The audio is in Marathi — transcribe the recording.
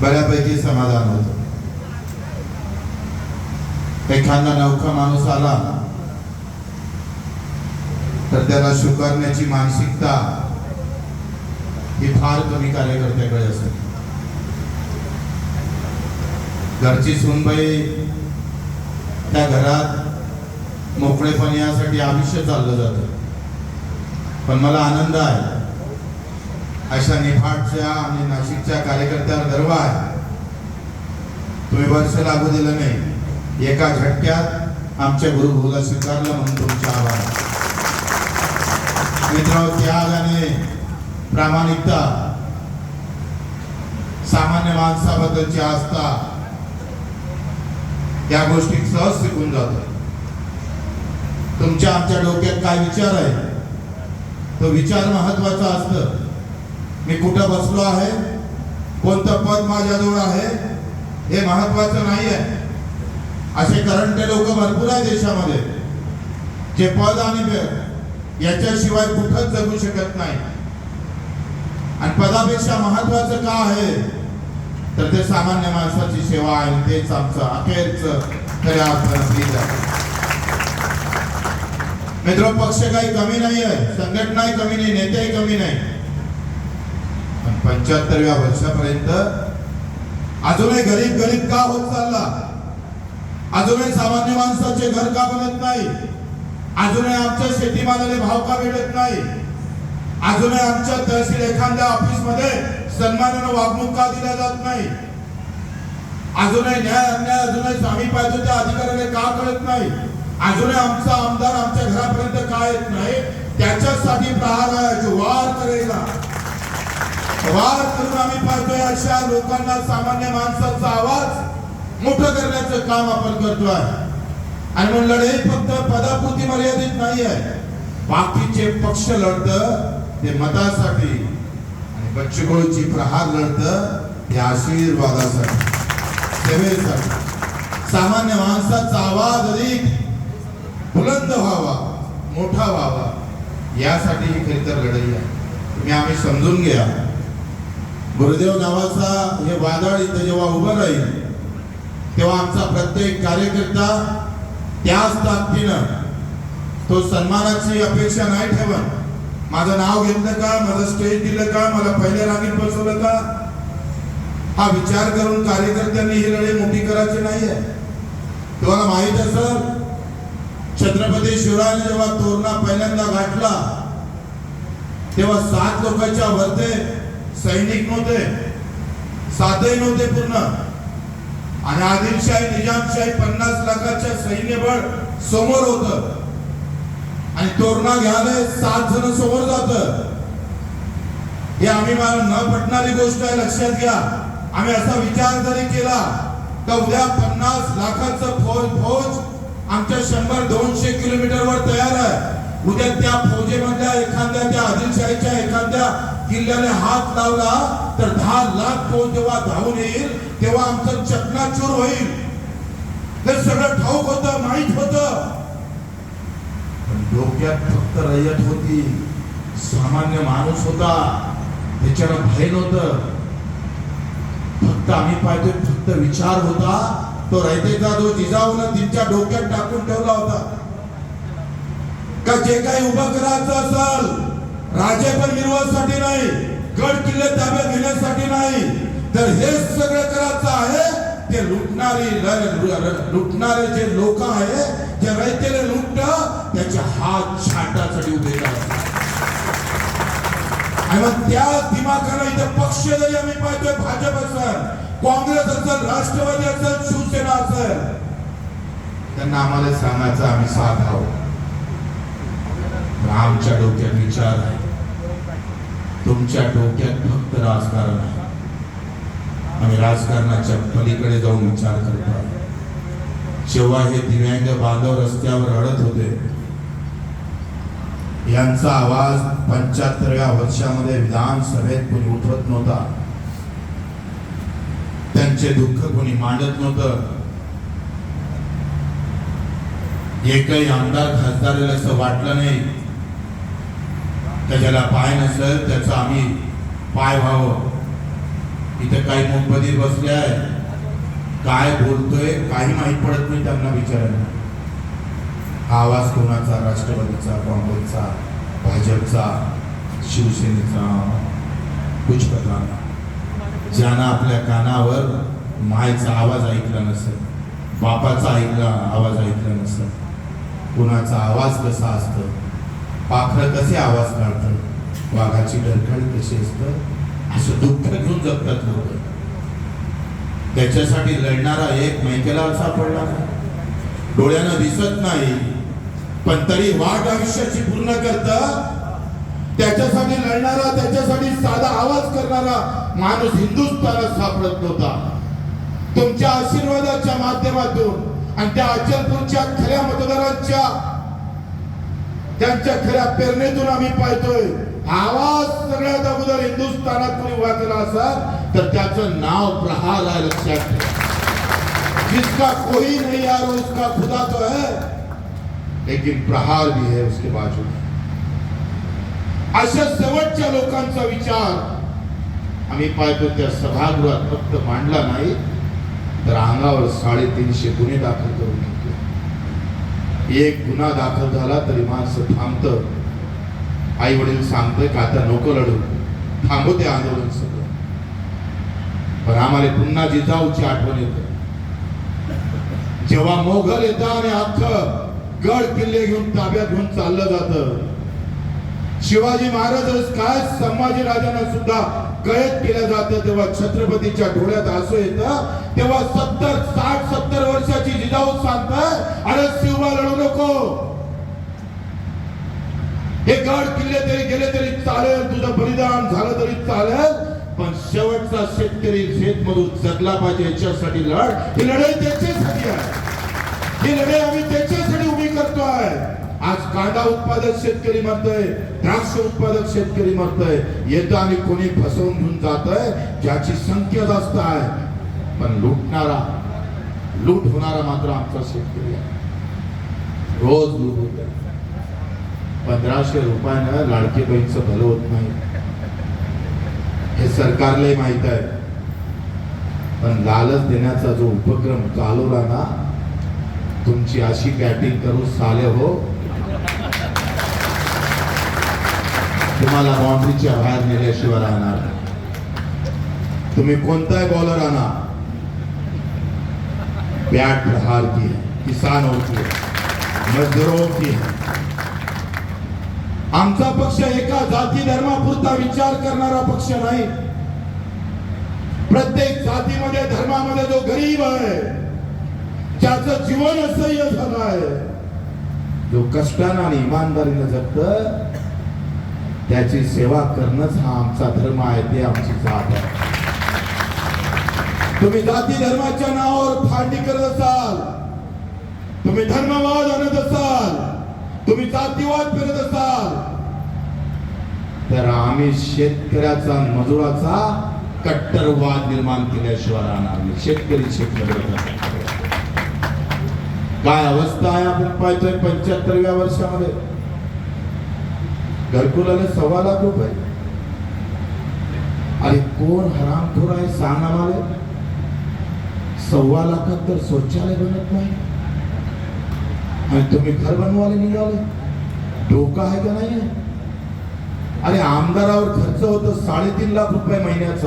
बऱ्यापैकी समाधान होतं. एखादा नवखा माणूस आला तर त्याला स्वीकारण्याची मानसिकता ही फार कमी कार्यकर्त्याकडे असते. घरची सुनबाई त्या घरात मोकळेपण यासाठी आयुष्य चाललं जातं. पण मला आनंद आहे. अशा निफाडच्या आणि नाशिकच्या कार्यकर्त्यावर गर्व आहे. तुम्ही वर्ष लागू दिलं नाही. एका झटक्यात आमच्या गुरुभोगा स्वीकारलं म्हणून तुमचा आभार मित्रांनो त्याग आणि प्रामाणिकता सामान्य माणसाबद्दलची आस्था या गोष्टी सहज शिकून जातात तुमच्या आमच्या डोक्यात काय विचार आहे? तो विचार महत्त्वाचा असतं. मी कुठं बसलो आहे? कोणतं पद माझ्याजवळ आहे? हे महत्वाचं नाही आहे असे करंटे लोक भरपूर आहे देशामध्ये. जे पद आणि ब- याच्याशिवाय कुठंच जगू शकत नाही. आणि पदापेक्षा महत्वाचं का आहे? तर ते सामान्य माणसाची सेवा आहे. तेच आमचं अखेरच खऱ्या अर्थानं आहे. मित्र पक्ष काही कमी नाही आहे संघटनाही कमी नाही नेतेही कमी नाही. पंच्याहत्तरव्या वर्षापर्यंत अजूनही गरीब गरीब का होत चालला? अजूनही सामान्य माणसाचे घर का बनत नाही? अजूनही आमच्या शेतीमालाने भाव का भेटत नाही? अजूनही आमच्या तहसील एखाद्या ऑफिसमध्ये सन्मानानं वागणूक का दिल्या जात नाही? अजूनही न्याय अन्याय अजूनही आम्ही पाहिजे त्या अधिकाऱ्याने का कळत नाही? अजूनही आमचा आमदार आमच्या घरापर्यंत का येत नाही? त्याच्यासाठी प्रहार आहे जो वार करेला वार करून आम्ही पाहतोय अशा लोकांना सामान्य माणसाचा आवाज मोठं करण्याचं काम आपण करतोय. आणि म्हणून लढाई फक्त पदापुरती मर्यादित नाही आहे बाकीचे पक्ष लढत ते मतासाठी. आणि बच्चूकडूची प्रहार लढत ते आशीर्वादासाठी. सेवेसाठी. सामान्य माणसाचा आवाज अधिक बुलंद व्हावा मोठा व्हावा. यासाठी ही खरी तर लढाई आहे. तुम्ही आम्ही समजून घ्या. गुरुदेव नावाचा हे वादळ इथं जेव्हा उभं राहील तेव्हा आमचा प्रत्येक कार्यकर्ता त्याच ताकदीनं तो सन्मानाची अपेक्षा नाही ठेवत. माझं नाव घेतलं का? माझं स्टेज दिलं का? मला पहिल्या रांगेत बसवलं का? हा विचार करून कार्यकर्त्यांनी ही लढाई मोठी करायची नाही आहे तुम्हाला माहीत असेल छत्रपती शिवरायाने जेव्हा तोरणा पहिल्यांदा गाठला तेव्हा सात लोकांच्या वरते सैनिक नव्हते. साधही नव्हते पूर्ण. आणि आदिलशाही निजामशाही पन्नास लाखाच्या सैन्यबळ समोर होत. आणि तोरणा घ्यायला सात जण समोर जात. हे आम्ही मला न पटणारी गोष्ट आहे लक्षात घ्या. आम्ही असा विचार जरी केला तर उद्या पन्नास लाखाचं फौज फौज आमच्या शंभर दोनशे किलोमीटर वर तयार आहे. उद्या त्या फौजेमधल्या एखाद्या त्या आदिलशाहीच्या एखाद्या किल्ल्याने हात लावला तर दहा लाख फौज जेव्हा धावून येईल तेव्हा आमचं चकनाचूर होईल. ते सगळं ठाऊक होत माहीत होतं. पण डोक्यात फक्त रयत होती. सामान्य माणूस होता. त्याच्याला भय नव्हतं. फक्त आम्ही पाहिजे फक्त विचार होता. तो रयतेचा जो जिजाऊन तिच्या डोक्यात टाकून ठेवला होता. का जे काही उभं करायचं असल राजे निर्वाहासाठी नाही गड किल्ले ताब्यात घेण्यासाठी नाही. तर हे सगळं करायचं आहे ते लुटणारी लुटणारे जे लोक आहे जे रयतेले लुटत त्याचे हात छाटासाठी उभे आणि मग त्या दिमाखानं इथे पक्ष जरी आम्ही पाहतोय भाजप असेल काँग्रेस असेल राष्ट्रवादी असेल शिवसेना असेल त्यांना आम्हाला सांगायचं आम्ही साथ आहोत. आमच्या डोक्यात विचार आहे. तुमच्या डोक्यात फक्त राजकारण आहे. आम्ही राजकारणाच्या पलीकडे जाऊन विचार करतात जेव्हा हे दिव्यांग बांधव रस्त्यावर रडत होते यांचा आवाज पंच्याहत्तरव्या वर्षामध्ये विधानसभेत कोणी उठवत नव्हता. त्यांचे दुःख कोणी मांडत नव्हतं. एकही आमदार खासदाराला असं वाटलं नाही त्याच्याला पाय नसेल त्याचा आम्ही पाय व्हावं. इथं काही मुंबईत बसले आहे काय बोलतोय काही माहीत पडत नाही त्यांना विचारायला. हा आवाज कोणाचा? राष्ट्रवादीचा काँग्रेसचा भाजपचा शिवसेनेचा? कुछ ज्यांना आपल्या कानावर मायचा आवाज ऐकला नसेल बापाचा ऐकला आवाज ऐकला नसेल कुणाचा आवाज कसा असतो? पाखरं कसे आवाज काढतं वाघाची डरखण कशी असतं असं दुःख घेऊन जगतात लोक. त्याच्यासाठी लढणारा एक मैकेला असा पडला डोळ्यानं दिसत नाही. पण तरी वाट आयुष्याची पूर्ण करत. त्याच्यासाठी लढणारा त्याच्यासाठी साधा आवाज करणारा माणूस हिंदुस्थानात सापडत नव्हता. तुमच्या आशीर्वादाच्या माध्यमातून आणि त्या अचलपूरच्या खऱ्या मतदारांच्या त्यांच्या खऱ्या प्रेरणेतून आम्ही पाहतोय. आवाज सगळ्यात अगोदर हिंदुस्थानात कोणी उभा केला असाल तर त्याचं नाव प्रहार आहे लक्षात ठेवा. जिसका कोई नहीं यार उसका खुदा तो है. लेकिन प्रहार भी है उसके बाजू. में अशा शेवटच्या लोकांचा विचार आम्ही पाहतो त्या सभागृहात फक्त मांडला नाही तर अंगावर साडेतीनशे गुन्हे दाखल करून घेतले. एक गुन्हा दाखल झाला तरी माणसं थांबतं. आई वडील सांगतोय का आता नको लढू थांबू ते आंदोलन सगळं. पण आम्हाला पुन्हा जिजाऊची आठवण येत. जेव्हा मोघल येतात आणि अख्ख गड किल्ले घेऊन ताब्यात घेऊन चाललं जात. शिवाजी महाराज काय संभाजी राजांना सुद्धा कैद केलं जातं तेव्हा छत्रपतीच्या डोळ्यात असं येतं. तेव्हा सत्तर साठ सत्तर वर्षाची जिजाऊ सांगतात अरे शिवबा लढू नको. हे गड किल्ले तरी गेले तरी चालेल तुझं बलिदान झालं तरी चालेल पण शेवटचा शेतकरी शेतमधून जगला पाहिजे याच्यासाठी लढ. ही लढाई त्याच्यासाठी आहे. ही लढाई आम्ही त्याच्यासाठी उभी करतो आहे आज कांदा उत्पादक शेतकरी मरतोय द्राक्ष उत्पादक शेतकरी मरतोय. येतं आणि कोणी फसवून घेऊन जातोय ज्याची संख्या जास्त आहे पण लुटणारा लूट होणारा मात्र आमचा शेतकरी आहे. रोज लूट होत पंधराशे रुपयानं लाडकी बहीणचं भलं होत नाही. हे सरकारलाही माहीत आहे. पण लालच देण्याचा जो उपक्रम चालवला ना तुमची अशी बॅटिंग करू साले हो तुम्हाला बाउंड्रीच्या बाहेर नेल्याशिवाय राहणार तुम्ही कोणताही बॉलर आणा. बॅट प्रहार की है, किसानों की मजदूरों की आमचा पक्ष एका जाती धर्मापुरता विचार करणारा पक्ष नाही. प्रत्येक जातीमध्ये धर्मामध्ये जो गरीब आहे ज्याचं जीवन असह्य झालं आहे जो कष्टानं आणि इमानदारीनं जगत त्याची सेवा करणंच हा आमचा धर्म आहे ते आमची जात आहे. तुम्ही जाती धर्माच्या नावावर फांडी करत असाल तुम्ही धर्मवाद आणत असाल तुम्ही जातीवाद फिरत असाल तर आम्ही शेतकऱ्याचा मजुराचा कट्टरवाद निर्माण केल्याशिवाय राहणार नाही. शेतकरी शेतकरी काय अवस्था आहे आपण पाहतोय पंच्याहत्तरव्या वर्षामध्ये? घरकुलाला सव्वा लाख रुपये. अरे कोण हरामखोर आहे सांग आम्हाला सव्वा लाखात तर शौचालय बनत नाही. आणि तुम्ही घर बनवायला निघाले. डोका आहे का नाही? अरे आमदारावर खर्च होतो साडेतीन लाख रुपये महिन्याचा.